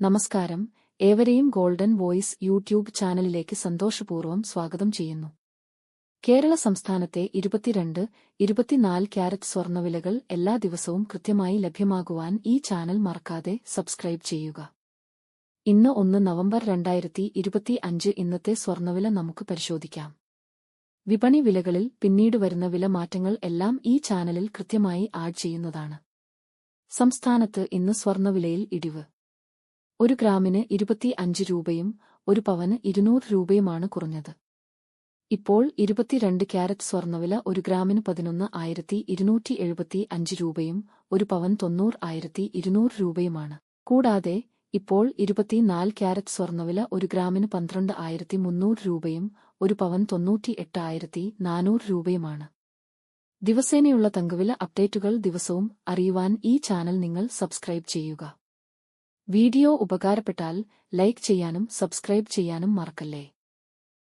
നമസ്കാരം. ഏവരെയും golden voice YouTube ചാനലിലേക്ക് സന്തോഷപൂർവം സ്വാഗതം ചെയ്യുന്നു. കേരള സംസ്ഥാനത്തെ ഇരുപത്തിരണ്ട് ഇരുപത്തിനാല് ക്യാരറ്റ് സ്വർണവിലകൾ എല്ലാ ദിവസവും കൃത്യമായി ലഭ്യമാകുവാൻ ഈ ചാനൽ മറക്കാതെ സബ്സ്ക്രൈബ് ചെയ്യുക. ഇന്ന് ഒന്ന് നവംബർ രണ്ടായിരത്തി ഇരുപത്തി അഞ്ച് ഇന്നത്തെ സ്വർണവില നമുക്ക് പരിശോധിക്കാം. വിപണി വിലകളിൽ പിന്നീട് വരുന്ന വില മാറ്റങ്ങൾ എല്ലാം ഈ ചാനലിൽ കൃത്യമായി ആഡ് ചെയ്യുന്നതാണ്. സംസ്ഥാനത്ത് ഇന്ന് സ്വർണവിലയിൽ ഇടിവ്. ഒരു ഗ്രാമിന് ഇരുപത്തി അഞ്ച് രൂപയും ഒരു പവന് ഇരുന്നൂറ് രൂപയുമാണ് കുറഞ്ഞത്. ഇപ്പോൾ ഇരുപത്തിരണ്ട് ക്യാരറ്റ് സ്വർണവില ഒരു ഗ്രാമിന് പതിനൊന്ന് ആയിരത്തി ഇരുന്നൂറ്റി എഴുപത്തി അഞ്ച് രൂപയും ഒരു പവൻ തൊണ്ണൂറ് ആയിരത്തി ഇരുന്നൂറ് രൂപയുമാണ്. കൂടാതെ ഇപ്പോൾ ഇരുപത്തിനാല് ക്യാരറ്റ് സ്വർണവില ഒരു ഗ്രാമിന് പന്ത്രണ്ട് ആയിരത്തി മുന്നൂറ് രൂപയും ഒരു പവൻ തൊണ്ണൂറ്റി എട്ടായിരത്തി നാനൂറ് രൂപയുമാണ്. ദിവസേനയുള്ള തങ്കവില അപ്ഡേറ്റുകൾ ദിവസവും അറിയുവാൻ ഈ ചാനൽ നിങ്ങൾ സബ്സ്ക്രൈബ് ചെയ്യുക. വീഡിയോ ഉപകാരപ്പെട്ടാൽ ലൈക്ക് ചെയ്യാനും സബ്സ്ക്രൈബ് ചെയ്യാനും മറക്കല്ലേ?